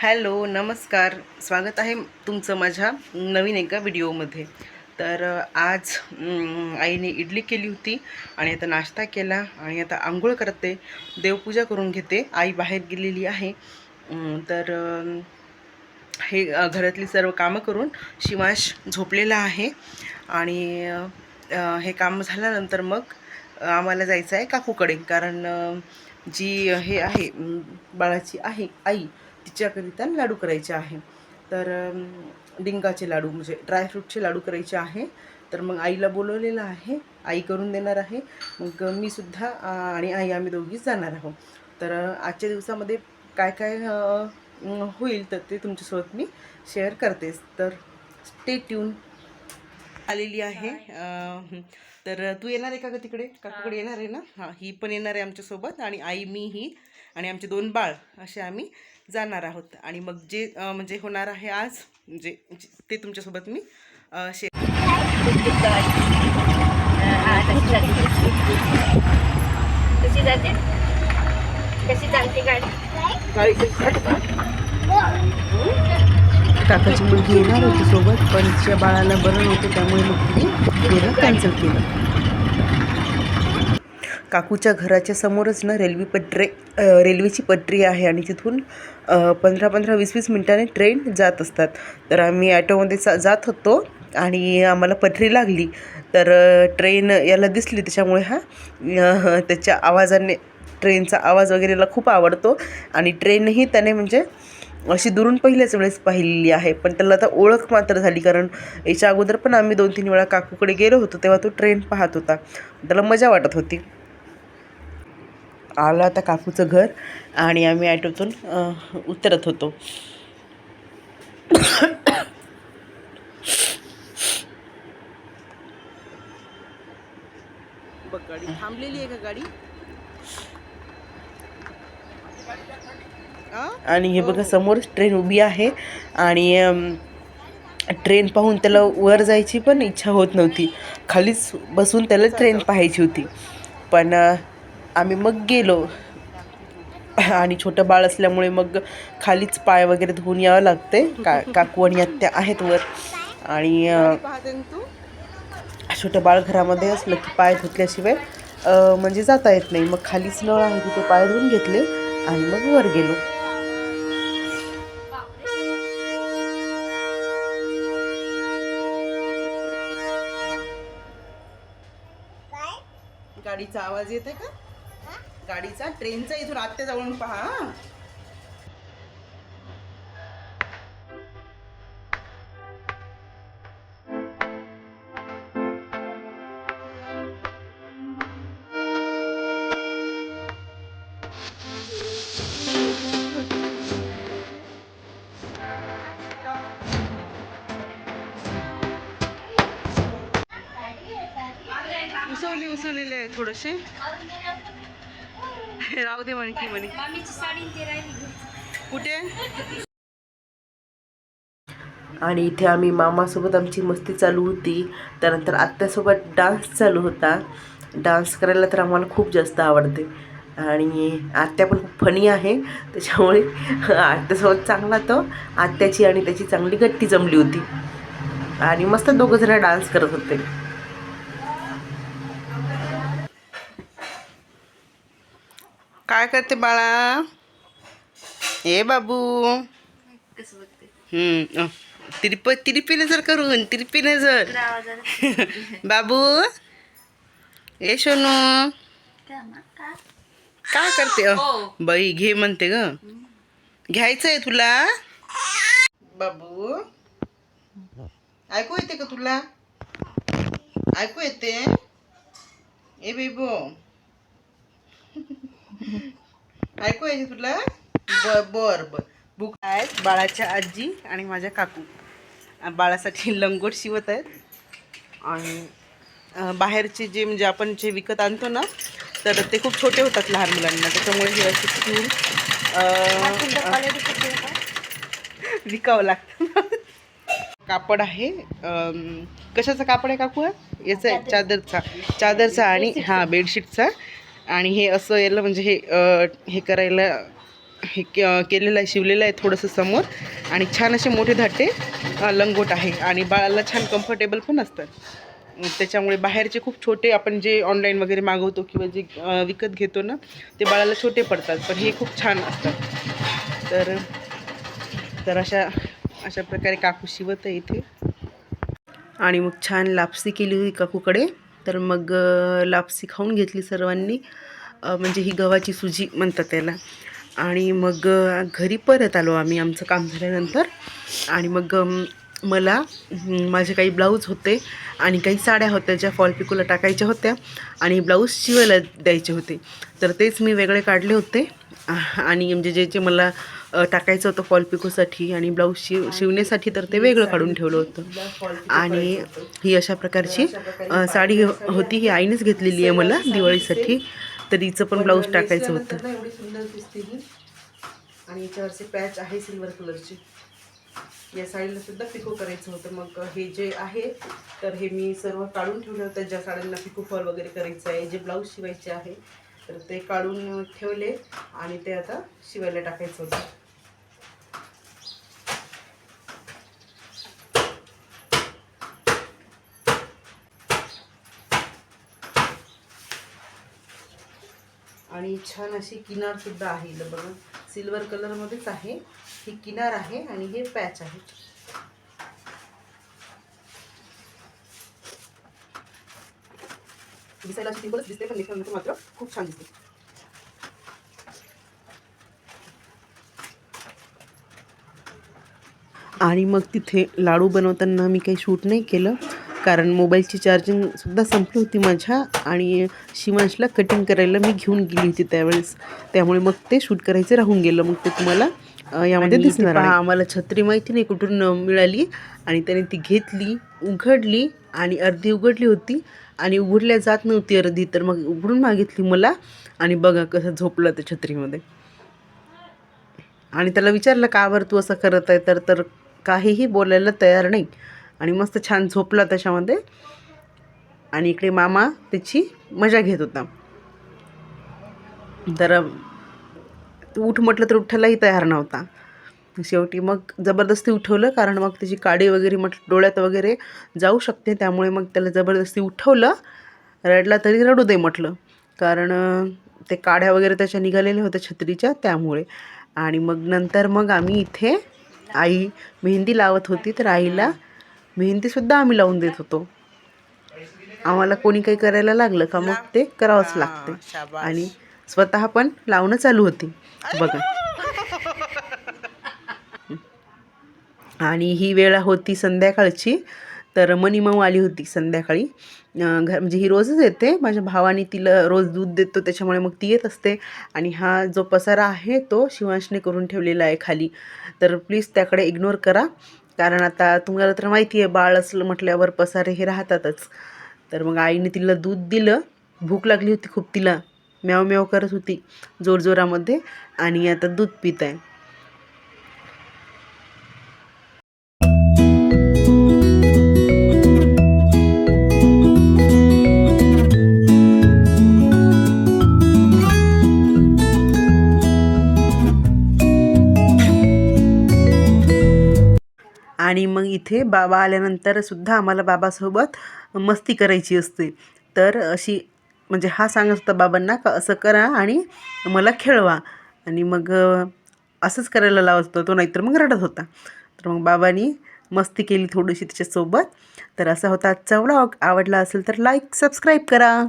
Hello नमस्कार. स्वागत आहे तुमचं माझ्या नवीन एका व्हिडिओमध्ये. तर आज आईने इडली केली होती आणि आता नाश्ता केला आणि आता आंघोळ करते. देवपूजा करून घेते. आई बाहेर गेलेली आहे. तर हे घरातली सर्व कामं करून शिवांश झोपलेला आहे. आणि हे काम झाल्यानंतर मग आम्हाला जायचं आहे काकूकडे. कारण जी हे आहे बाळाची आहे आई तिच्याकरिता लाडू करायचे आहे. तर डिंगाचे डिंकाचे लाडू म्हणजे ड्रायफ्रूटचे लाडू करायचे आहे. तर मग आईला बोलवलेलं आहे. आई करून देणार आहे. मग मी सुद्धा आणि आई आम्ही दोघीच जाणार आहोत. तर आजच्या दिवसामध्ये काय काय होईल तर ते तुमच्यासोबत मी शेअर करतेच तर स्टे ट्यून आलेली आहे. तर तू येणार आहे का ग तिकडे? काकूकडे येणार आहे ना? हां ही पण येणार आहे आमच्यासोबत. आणि आई मी ही आणि आमचे दोन बाळ असे आम्ही जाणार आहोत आणि मग जे म्हणजे होणार आहे आज म्हणजे ते तुमच्यासोबत मी शेअर कशी जाते कशी चालते गाडी काकाची मुलगी येणार होती सोबत पण बाळाला बरं नव्हतं त्यामुळे मग तिने कॅन्सल केलं काकूच्या घराच्या समोरच ना रेल्वे पटरे रेल्वेची पटरी आहे आणि तिथून पंधरा पंधरा वीस वीस मिनटाने ट्रेन जात असतात. तर आम्ही ॲटोमध्ये चा जात होतो आणि आम्हाला पटरी लागली. तर ट्रेन याला दिसली. त्याच्यामुळे हा त्याच्या आवाजाने ट्रेनचा आवाज वगैरेला खूप आवडतो. आणि ट्रेनही त्याने म्हणजे अशी दुरून पहिल्याच वेळेस पाहिलेली आहे. पण त्याला आता ओळख मात्र झाली. कारण याच्या अगोदर पण आम्ही दोन तीन वेळा काकूकडे गेलो होतो. तेव्हा तो ट्रेन पाहत होता. त्याला मजा वाटत होती. आलं आता काकूचं घर आणि आम्ही ॲटोतून उतरत होतो. बघ गाडी थांबलेली आहे का गाडी? आणि हे बघा समोरच ट्रेन उभी आहे आणि ट्रेन पाहून त्याला वर जायची पण इच्छा होत नव्हती. खालीच बसून त्याला ट्रेन पाहायची होती. पण आम्ही मग गेलो. आणि छोटं बाळ असल्यामुळे मग खालीच पाय वगैरे धुवून यावं लागते का काकू आणि आत्या आहेत वर. आणि छोटं बाळ घरामध्ये असलं की पाय धुतल्याशिवाय म्हणजे जाता येत नाही. मग खालीच नळ आहे तिथे पाय धुवून घेतले आणि मग वर गेलो. गाडीचा आवाज येते का? गाडीचा. ट्रेनचा इथून आत्या जाऊन पहा उसवली उसवलेले आहे थोडेसे राहू दे म्हणखी म्हणे. कुठे? आणि इथे आम्ही मामासोबत आमची मस्ती चालू होती. त्यानंतर आत्यासोबत डान्स चालू होता. डान्स करायला तर आम्हाला खूप जास्त आवडते. आणि आत्या पण खूप फनी आहे. त्याच्यामुळे आत्यासोबत चांगला तो आत्याची आणि त्याची चांगली गट्टी जमली होती. आणि मस्त दोघं जण डान्स करत होते. काय करते बाळा? ए बाबू. कसं बघते हम्म, अ, तिरप तिरपी नजर करून तिरपी नजर आवाजाला बाबू. ए सोनू. काय करते अ, बाई घे म्हणते ग. घ्यायचंय तुला? बाबू. ऐकू येते का तुला? ऐकू येते. ए बेबो ऐकू येते तुला? बर बर बर. बुक आहेत बाळाच्या आजी आणि माझ्या काकू. बाळासाठी लंगोट शिवत आहेत. आणि बाहेरचे जे म्हणजे आपण जे विकत आणतो ना तर ते खूप छोटे होतात लहान मुलांना. त्याच्यामुळे हे असे शिवून अ, विकावं लागतं. कापड आहे. कशाचं कापड आहे काकू? हा? याचं आहे चादरचा. चादरचा आणि हां बेडशीटचा. आणि हे असं याला म्हणजे हे हे करायला हे केलेलं आहे शिवलेलं आहे थोडंसं समोर. आणि छान असे मोठे धाटे लंगोट आहे. आणि बाळाला छान कम्फर्टेबल पण असतात. त्याच्यामुळे बाहेरचे खूप छोटे आपण जे ऑनलाईन वगैरे मागवतो किंवा जे विकत घेतो ना ते बाळाला छोटे पडतात. पण हे खूप छान असतात तर तर अशा अशा प्रकारे काकू शिवत आहे इथे. आणि मग छान लापसी केली होती काकूकडे. तर मग लापसी खाऊन घेतली सर्वांनी. म्हणजे ही गव्हाची सुजी म्हणतात त्याला. आणि मग घरी परत आलो आम्ही आमचं काम झाल्यानंतर. आणि मग मला माझे काही ब्लाऊज होते आणि काही साड्या होत्या ज्या फॉल पिकोला टाकायच्या होत्या आणि ब्लाऊज शिवायला द्यायचे होते. तर तेच मी वेगळे काढले होते. आणि म्हणजे जे जे मला टाकायचं होतं फॉल पिकोसाठी आणि ब्लाऊज शिव शिवण्यासाठी तर ते वेगळं काढून ठेवलं होतं. आणि ही अशा प्रकारची साडी होती. ही आईनेच घेतलेली आहे मला दिवाळीसाठी. तर हिचं पण ब्लाऊज टाकायचं होतं. ही. आणि याच्यावरचे पॅच आहे सिल्वर कलरची. या साडीला सुद्धा पिको करायचं होतं. मग हे जे आहे तर हे मी सर्व काढून ठेवलं होतं. ज्या साड्यांना पिको फॉल वगैरे करायचं आहे जे ब्लाऊज शिवायचे आहे तर ते काढून ठेवले आणि ते आता शिवायला टाकायचं होतं. आणि छान अशी किनार सुद्धा आहे इथं बघा. सिल्वर कलरमध्येच आहे. ही किनार आहे आणि हे पॅच आहे. दिसायला अशी सिंपलच दिसते पण दिसल्यानंतर मात्र खूप छान दिसते. आणि मग तिथे लाडू बनवताना मी काही शूट नाही केलं. कारण मोबाईलची चार्जिंगसुद्धा संपली होती माझ्या आणि शिवांशला कटिंग करायला मी घेऊन गेली होती त्यावेळेस. त्यामुळे मग ते शूट करायचे राहून गेलं. मग ते तुम्हाला यामध्ये दिसणार आहे. आम्हाला छत्री माहिती नाही कुठून मिळाली. आणि त्याने ती घेतली उघडली आणि अर्धी उघडली होती. आणि उघडल्या जात नव्हती अर्धी तर मग उघडून मागितली मला. आणि बघा कसं झोपलं त्या छत्रीमध्ये. आणि त्याला विचारलं का बरं तू असं करत आहे? तर तर काहीही बोलायला तयार नाही. आणि मस्त छान झोपला त्याच्यामध्ये. आणि इकडे मामा त्याची मजा घेत होता. तर उठ म्हटलं तर उठायलाही तयार नव्हता. शेवटी मग जबरदस्ती उठवलं कारण मग त्याची काडी वगैरे म्हटलं डोळ्यात वगैरे जाऊ शकते त्यामुळे मग त्याला जबरदस्ती उठवलं. रडला तरी रडू दे म्हटलं. कारण ते काड्या वगैरे त्याच्या निघालेल्या होत्या छत्रीच्या त्यामुळे. आणि मग नंतर मग आम्ही इथे आई मेहंदी लावत होती तर आईला मेहंदीसुद्धा आम्ही लावून देत होतो. आम्हाला कोणी काही करायला लागलं का मग ते करावंच लागते. आणि स्वतः पण लावणं चालू होती. बघा. आणि ही वेळ होती संध्याकाळची. तर मनीमाऊ आली होती संध्याकाळी. घर म्हणजे ही रोजच येते. माझ्या भावाने तिला रोज दूध देतो त्याच्यामुळे मग ती येत असते. आणि हा जो पसारा आहे तो शिवांशने करून ठेवलेला आहे खाली. तर प्लीज त्याकडे इग्नोर करा. कारण आता तुम्हाला तर माहिती आहे बाळ असलं म्हटल्यावर पसारे हे राहतातच. तर मग आईने तिला दूध दिलं. भूक लागली होती खूप तिला. म्याव म्याव करत होती जोरजोरामध्ये. आणि आता दूध पित आहे आणि मग इथे बाबा आल्यानंतर सुद्धा आम्हाला बाबासोबत मस्ती करायची असते. तर अशी म्हणजे हा सांगत होता बाबांना का असं करा आणि मला खेळवा. आणि मग असंच करायला लावत होता तो नाहीतर मग रडत होता. तर मग बाबांनी मस्ती केली थोडीशी तिच्यासोबत. तर असा होता आजचा व्लॉग आवडला असेल तर लाईक सबस्क्राईब करा.